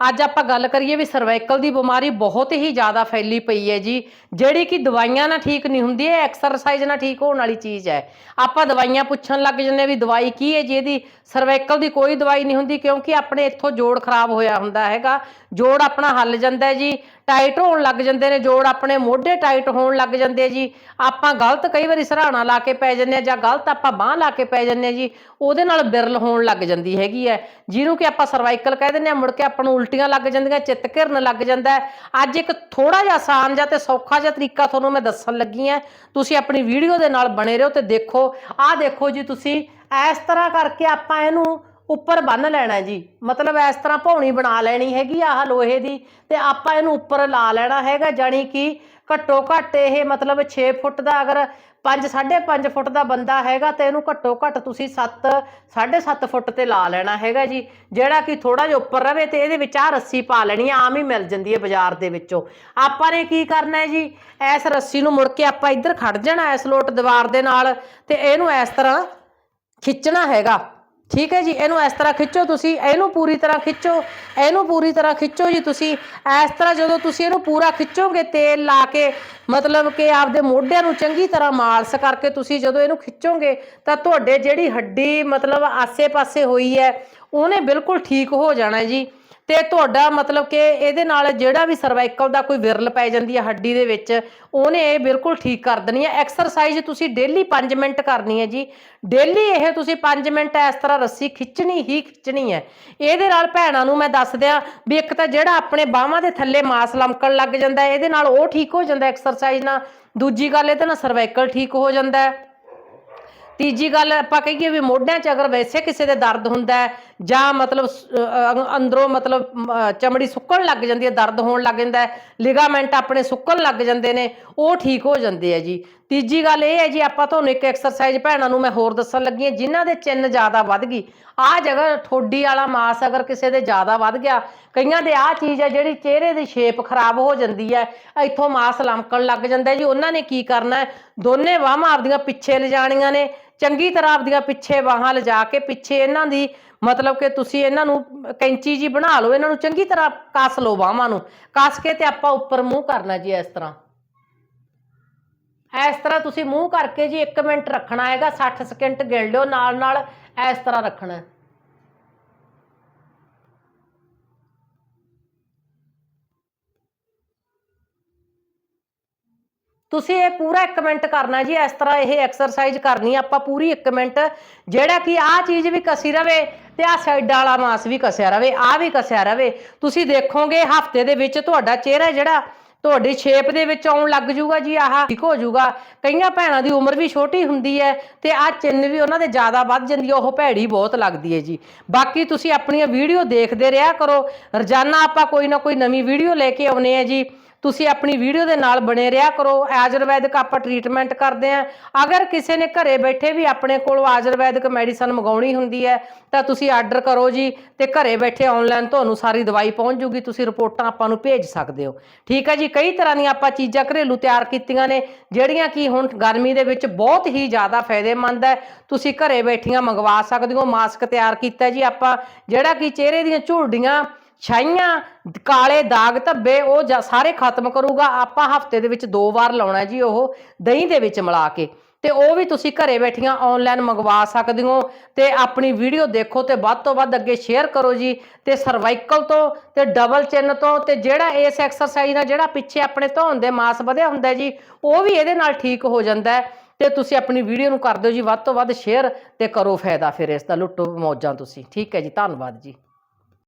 ਅੱਜ ਆਪਾਂ ਗੱਲ ਕਰੀਏ ਵੀ ਸਰਵਾਈਕਲ ਦੀ ਬਿਮਾਰੀ ਬਹੁਤ ਹੀ ਜ਼ਿਆਦਾ ਫੈਲੀ ਪਈ ਹੈ ਜੀ। ਜਿਹੜੀ ਕਿ ਦਵਾਈਆਂ ਨਾਲ ਠੀਕ ਨਹੀਂ ਹੁੰਦੀ, ਇਹ ਐਕਸਰਸਾਈਜ਼ ਨਾਲ ਠੀਕ ਹੋਣ ਵਾਲੀ ਚੀਜ਼ ਹੈ। ਆਪਾਂ ਦਵਾਈਆਂ ਪੁੱਛਣ ਲੱਗ ਜੰਨੇ ਵੀ ਦਵਾਈ ਕੀ ਹੈ ਜੀ ਇਹਦੀ ਸਰਵਾਈਕਲ ਦੀ ਕੋਈ ਦਵਾਈ ਨਹੀਂ ਹੁੰਦੀ, ਕਿਉਂਕਿ ਆਪਣੇ ਇੱਥੋਂ ਜੋੜ ਖਰਾਬ ਹੋਇਆ ਹੁੰਦਾ ਹੈਗਾ। ਜੋੜ ਆਪਣਾ ਹੱਲ ਜਾਂਦਾ ਜੀ, ਟਾਈਟ ਹੋਣ ਲੱਗ ਜਾਂਦੇ ਨੇ, ਜੋੜ ਆਪਣੇ ਮੋਢੇ ਟਾਈਟ ਹੋਣ ਲੱਗ ਜਾਂਦੇ ਜੀ। ਆਪਾਂ ਗਲਤ ਕਈ ਵਾਰੀ ਸਰਾਣਾ ਲਾ ਕੇ ਪੈ ਜੰਨੇ ਆ ਜਾਂ ਗਲਤ ਆਪਾਂ ਬਾਹ ਲਾ ਕੇ ਪੈ ਜੰਨੇ ਆ ਜੀ, ਉਹਦੇ ਨਾਲ ਬਿਰਲ ਹੋਣ ਲੱਗ ਜਾਂਦੀ ਹੈਗੀ ਹੈ। ਜਿਹਨੂੰ ਕਿ ਆਪਾਂ ਸਰਵਾਈਕਲ ਕਹਿ ਦਿੰਦੇ ਆ ਮੁੜ ਕੇ ਆਪਾਂ ਨੂੰ ਉਲਟੀਆਂ ਲੱਗ ਜਾਂਦੀਆਂ, ਚਿੱਤ ਘਿਰਨ ਲੱਗ ਜਾਂਦਾ ਅੱਜ ਇੱਕ ਥੋੜਾ ਜਿਹਾ ਆਸਾਨ ਜਿਹਾ ਤੇ ਸੌਖਾ ਜਿਹਾ ਤਰੀਕਾ ਤੁਹਾਨੂੰ ਮੈਂ ਦੱਸਣ ਲੱਗੀ ਆ ਤੁਸੀਂ ਆਪਣੀ ਵੀਡੀਓ ਦੇ ਨਾਲ ਬਣੇ ਰਹੋ ਤੇ ਦੇਖੋ। ਆਹ ਦੇਖੋ ਜੀ ਤੁਸੀਂ, ਇਸ ਤਰ੍ਹਾਂ ਕਰਕੇ ਆਪਾਂ ਇਹਨੂੰ ਉੱਪਰ ਬੰਨ ਲੈਣਾ ਜੀ। ਮਤਲਬ ਇਸ ਤਰ੍ਹਾਂ ਭੌਣੀ ਬਣਾ ਲੈਣੀ ਹੈਗੀ ਆਹ ਲੋਹੇ ਦੀ ਤੇ ਆਪਾਂ ਇਹਨੂੰ ਉੱਪਰ ਲਾ ਲੈਣਾ ਹੈਗਾ, ਜਾਣੀ ਕਿ ਘੱਟੋ ਘੱਟ ਇਹ ਮਤਲਬ 6 ਫੁੱਟ ਦਾ ਅਗਰ 5 5.5 ਫੁੱਟ ਦਾ ਬੰਦਾ ਹੈਗਾ ਤੇ ਇਹਨੂੰ ਘੱਟੋ ਘੱਟ ਤੁਸੀਂ 7 7.5 ਫੁੱਟ ਤੇ ਲਾ ਲੈਣਾ ਹੈਗਾ ਜੀ। ਜਿਹੜਾ ਕਿ ਥੋੜਾ ਜਿਹਾ ਉੱਪਰ ਰਵੇ ਤੇ ਇਹਦੇ ਵਿੱਚ ਆ ਰੱਸੀ ਪਾ ਲੈਣੀ, ਆਮ ਹੀ ਮਿਲ ਜਾਂਦੀ ਹੈ ਬਾਜ਼ਾਰ ਦੇ ਵਿੱਚੋਂ। ਆਪਾਂ ਨੇ ਕੀ ਕਰਨਾ ਹੈ ਜੀ, ਇਸ ਰੱਸੀ ਨੂੰ ਮੁੜ ਕੇ ਆਪਾਂ ਇੱਧਰ ਖੜ ਜਾਣਾ ਇਸ ਲੋਟ ਦੀਵਾਰ ਦੇ ਨਾਲ ਤੇ ਇਹਨੂੰ ਇਸ ਤਰ੍ਹਾਂ ਖਿੱਚਣਾ ਹੈਗਾ। ਠੀਕ ਹੈ ਜੀ, ਇਹਨੂੰ ਇਸ ਤਰ੍ਹਾਂ ਖਿੱਚੋ, ਤੁਸੀਂ ਇਹਨੂੰ ਪੂਰੀ ਤਰ੍ਹਾਂ ਖਿੱਚੋ, ਇਹਨੂੰ ਪੂਰੀ ਤਰ੍ਹਾਂ ਖਿੱਚੋ ਜੀ ਤੁਸੀਂ। ਇਸ ਤਰ੍ਹਾਂ ਜਦੋਂ ਤੁਸੀਂ ਇਹਨੂੰ ਪੂਰਾ ਖਿੱਚੋਗੇ, ਤੇਲ ਲਾ ਕੇ, ਮਤਲਬ ਕਿ ਆਪਦੇ ਮੋਢਿਆਂ ਨੂੰ ਚੰਗੀ ਤਰ੍ਹਾਂ ਮਾਲਸ਼ ਕਰਕੇ ਤੁਸੀਂ ਜਦੋਂ ਇਹਨੂੰ ਖਿੱਚੋਗੇ, ਤਾਂ ਤੁਹਾਡੇ ਜਿਹੜੀ ਹੱਡੀ ਮਤਲਬ ਆਸੇ-ਪਾਸੇ ਹੋਈ ਹੈ, ਉਹਨੇ ਬਿਲਕੁਲ ਠੀਕ ਹੋ ਜਾਣਾ ਜੀ। ਤੇ ਤੁਹਾਡਾ ਮਤਲਬ ਕਿ ਇਹਦੇ ਨਾਲ ਜਿਹੜਾ ਵੀ ਸਰਵਾਈਕਲ ਦਾ ਕੋਈ ਵਿਰਲ ਪੈ ਜਾਂਦੀ ਹੈ ਹੱਡੀ ਦੇ ਵਿੱਚ, ਉਹਨੇ ਇਹ ਬਿਲਕੁਲ ਠੀਕ ਕਰ ਦੇਣੀ ਹੈ ਐਕਸਰਸਾਈਜ਼ ਤੁਸੀਂ ਡੇਲੀ 5 ਮਿੰਟ ਕਰਨੀ ਹੈ ਜੀ। ਡੇਲੀ ਇਹ ਤੁਸੀਂ 5 ਮਿੰਟ ਇਸ ਤਰ੍ਹਾਂ ਰੱਸੀ ਖਿੱਚਣੀ ਹੀ ਖਿੱਚਣੀ ਹੈ ਇਹਦੇ ਨਾਲ ਭੈਣਾਂ ਨੂੰ ਮੈਂ ਦੱਸ ਦਿਆਂ ਵੀ ਇੱਕ ਤਾਂ ਜਿਹੜਾ ਆਪਣੇ ਬਾਹਾਂ ਦੇ ਥੱਲੇ ਮਾਸ ਲਮਕਣ ਲੱਗ ਜਾਂਦਾ, ਇਹਦੇ ਨਾਲ ਉਹ ਠੀਕ ਹੋ ਜਾਂਦਾ ਐਕਸਰਸਾਈਜ਼ ਨਾਲ। ਦੂਜੀ ਗੱਲ ਇਹਦੇ ਨਾਲ ਸਰਵਾਈਕਲ ਠੀਕ ਹੋ ਜਾਂਦਾ। ਹੈ ਤੀਜੀ ਗੱਲ ਆਪਾਂ ਕਹੀਏ ਵੀ ਮੋਢਿਆਂ 'ਚ ਅਗਰ ਵੈਸੇ ਕਿਸੇ ਦੇ ਦਰਦ ਹੁੰਦਾ ਜਾਂ ਮਤਲਬ ਅੰਦਰੋਂ ਮਤਲਬ ਚਮੜੀ ਸੁੱਕਣ ਲੱਗ ਜਾਂਦੀ ਹੈ, ਦਰਦ ਹੋਣ ਲੱਗ ਜਾਂਦਾ ਹੈ, ਲਿਗਾਮੈਂਟ ਆਪਣੇ ਸੁੱਕਣ ਲੱਗ ਜਾਂਦੇ ਨੇ, ਉਹ ਠੀਕ ਹੋ ਜਾਂਦੇ ਆ ਜੀ। ਤੀਜੀ ਗੱਲ ਇਹ ਹੈ ਜੀ, ਆਪਾਂ ਤੁਹਾਨੂੰ ਇੱਕ ਐਕਸਰਸਾਈਜ਼ ਭੈਣਾਂ ਨੂੰ ਮੈਂ ਹੋਰ ਦੱਸਣ ਲੱਗੀ ਹਾਂ, ਜਿਨ੍ਹਾਂ ਦੇ ਚਿੰਨ ਜ਼ਿਆਦਾ ਵੱਧ ਗਈ। ਆਹ ਜਗ੍ਹਾ ਠੋਡੀ ਵਾਲਾ ਮਾਸ ਅਗਰ ਕਿਸੇ ਦੇ ਜ਼ਿਆਦਾ ਵੱਧ ਗਿਆ, ਕਈਆਂ ਦੇ ਆਹ ਚੀਜ਼ ਹੈ ਜਿਹੜੀ ਚਿਹਰੇ ਦੀ ਸ਼ੇਪ ਖਰਾਬ ਹੋ ਜਾਂਦੀ ਹੈ, ਇੱਥੋਂ ਮਾਸ ਲਮਕਣ ਲੱਗ ਜਾਂਦਾ ਜੀ। ਉਹਨਾਂ ਨੇ ਕੀ ਕਰਨਾ ਦੋਨੇ ਬਾਹਾਂ ਆਪਦੀਆਂ ਪਿੱਛੇ ਲਿਜਾਣੀਆਂ ਨੇ ਚੰਗੀ ਤਰ੍ਹਾਂ ਆਪਦੀਆਂ ਪਿੱਛੇ ਬਾਹਾਂ ਲਿਜਾ ਕੇ, ਪਿੱਛੇ ਇਹਨਾਂ ਦੀ ਮਤਲਬ ਕਿ ਤੁਸੀਂ ਇਹਨਾਂ ਨੂੰ ਕੈਂਚੀ ਜੀ ਬਣਾ ਲਓ, ਇਹਨਾਂ ਨੂੰ ਚੰਗੀ ਤਰ੍ਹਾਂ ਕੱਸ ਲਓ ਬਾਹਾਂ ਨੂੰ। ਕੱਸ ਕੇ ਤੇ ਆਪਾਂ ਉੱਪਰ ਮੂੰਹ ਕਰਨਾ ਜੀ ਇਸ ਤਰ੍ਹਾਂ। ਇਸ ਤਰ੍ਹਾਂ ਤੁਸੀਂ ਮੂੰਹ ਕਰਕੇ ਜੀ 1 ਮਿੰਟ ਰੱਖਣਾ ਹੈਗਾ 60 ਸਕਿੰਟ ਗਿਣ ਲਿਓ ਨਾਲ ਨਾਲ ਇਸ ਤਰ੍ਹਾਂ ਰੱਖਣਾ। ਤੁਸੀਂ ਇਹ ਪੂਰਾ 1 ਮਿੰਟ ਕਰਨਾ ਜੀ, ਇਸ ਤਰ੍ਹਾਂ ਇਹ ਐਕਸਰਸਾਈਜ਼ ਕਰਨੀ, ਆਪਾਂ ਪੂਰੀ 1 ਮਿੰਟ, ਜਿਹੜਾ ਕਿ ਆਹ ਚੀਜ਼ ਵੀ ਕਸੀ ਰਵੇ ਤੇ ਆਹ ਸਾਈਡ ਵਾਲਾ ਮਾਸ ਵੀ ਕਸਿਆ ਰਵੇ, ਆਹ ਵੀ ਕਸਿਆ ਰਵੇ। ਤੁਸੀਂ ਦੇਖੋਗੇ ਹਫ਼ਤੇ ਦੇ ਵਿੱਚ ਤੁਹਾਡਾ ਚਿਹਰਾ ਜਿਹੜਾ ਤੁਹਾਡੀ ਸ਼ੇਪ ਦੇ ਵਿੱਚ ਆਉਣ ਲੱਗ ਜੂਗਾ ਜੀ, ਆਹ ਠੀਕ ਹੋ ਜੂਗਾ। ਕਈਆਂ ਭੈਣਾਂ ਦੀ ਉਮਰ ਵੀ ਛੋਟੀ ਹੁੰਦੀ ਹੈ ਤੇ ਆਹ ਚਿੰਨ ਵੀ ਉਹਨਾਂ ਦੇ ਜ਼ਿਆਦਾ ਵੱਧ ਜਾਂਦੀ ਹੈ, ਉਹ ਭੈੜੀ ਬਹੁਤ ਲੱਗਦੀ ਹੈ ਜੀ। ਬਾਕੀ ਤੁਸੀਂ ਆਪਣੀਆਂ ਵੀਡੀਓ ਦੇਖਦੇ ਰਿਹਾ ਕਰੋ। ਰੋਜ਼ਾਨਾ ਆਪਾਂ ਕੋਈ ਨਾ ਕੋਈ ਨਵੀਂ ਵੀਡੀਓ ਲੈ ਕੇ ਆਉਨੇ ਆ ਜੀ। ਤੁਸੀਂ ਆਪਣੀ ਵੀਡੀਓ ਦੇ ਨਾਲ ਬਣੇ ਰਿਹਾ ਕਰੋ। ਆਯੁਰਵੈਦਿਕ ਆਪਾਂ ਟ੍ਰੀਟਮੈਂਟ ਕਰਦੇ ਆਂ ਅਗਰ ਕਿਸੇ ਨੇ ਘਰੇ ਬੈਠੇ ਵੀ ਆਪਣੇ ਕੋਲ ਆਯੁਰਵੈਦਿਕ ਮੈਡੀਸਨ ਮੰਗਾਉਣੀ ਹੁੰਦੀ ਹੈ, ਤਾਂ ਤੁਸੀਂ ਆਰਡਰ ਕਰੋ ਜੀ ਤੇ ਘਰੇ ਬੈਠੇ ਆਨਲਾਈਨ ਤੁਹਾਨੂੰ ਸਾਰੀ ਦਵਾਈ ਪਹੁੰਚ ਜੂਗੀ। ਤੁਸੀਂ ਰਿਪੋਰਟਾਂ ਆਪਾਂ ਨੂੰ ਭੇਜ ਸਕਦੇ ਹੋ। ਠੀਕ ਹੈ ਜੀ? ਕਈ ਤਰ੍ਹਾਂ ਦੀਆਂ ਆਪਾਂ ਚੀਜ਼ਾਂ ਘਰੇਲੂ ਤਿਆਰ ਕੀਤੀਆਂ ਨੇ, ਜਿਹੜੀਆਂ ਕਿ ਹੁਣ ਗਰਮੀ ਦੇ ਵਿੱਚ ਬਹੁਤ ਹੀ ਜ਼ਿਆਦਾ ਫਾਇਦੇਮੰਦ ਹੈ। ਤੁਸੀਂ ਘਰੇ ਬੈਠੀਆਂ ਮੰਗਵਾ ਸਕਦੇ ਹੋ, ਮਾਸਕ ਤਿਆਰ ਕੀਤਾ ਜੀ ਆਪਾਂ। ਜਿਹੜਾ ਕਿ ਚਿਹਰੇ ਦੀਆਂ ਝੁਰੜੀਆਂ ਛਾਈਆਂ, ਕਾਲੇ ਦਾਗ ਧੱਬੇ, ਉਹ ਜਾ- ਸਾਰੇ ਖਤਮ ਕਰੂਗਾ। ਆਪਾਂ ਹਫ਼ਤੇ ਦੇ ਵਿੱਚ ਦੋ ਵਾਰ ਲਾਉਣਾ ਜੀ ਉਹ, ਦਹੀਂ ਦੇ ਵਿੱਚ ਮਿਲਾ ਕੇ। ਤੇ ਉਹ ਵੀ ਤੁਸੀਂ ਘਰੇ ਬੈਠੀਆਂ ਆਨਲਾਈਨ ਮੰਗਵਾ ਸਕਦੇ ਹੋ ਤੇ ਆਪਣੀ ਵੀਡੀਓ ਦੇਖੋ ਤੇ ਵੱਧ ਤੋਂ ਵੱਧ ਅੱਗੇ ਸ਼ੇਅਰ ਕਰੋ ਜੀ ਤੇ ਸਰਵਾਈਕਲ ਤੋਂ ਤੇ ਡਬਲ ਚਿੰਨ ਤੋਂ ਤੇ ਜਿਹੜਾ ਇਸ ਐਕਸਰਸਾਈਜ਼ ਨਾਲ ਜਿਹੜਾ ਪਿੱਛੇ ਆਪਣੇ ਧੌਣ ਦੇ ਮਾਸ ਵਧਿਆ ਹੁੰਦਾ ਜੀ, ਉਹ ਵੀ ਇਹਦੇ ਨਾਲ ਠੀਕ ਹੋ ਜਾਂਦਾ ਹੈ। ਤੇ ਤੁਸੀਂ ਆਪਣੀ ਵੀਡੀਓ ਨੂੰ ਕਰ ਦਿਓ ਜੀ, ਵੱਧ ਤੋਂ ਵੱਧ ਸ਼ੇਅਰ ਤੇ ਕਰੋ ਫਾਇਦਾ ਫਿਰ ਇਸ ਦਾ, ਲੁੱਟੋ ਮੌਜਾਂ ਤੁਸੀਂ। ਠੀਕ ਹੈ ਜੀ, ਧੰਨਵਾਦ ਜੀ।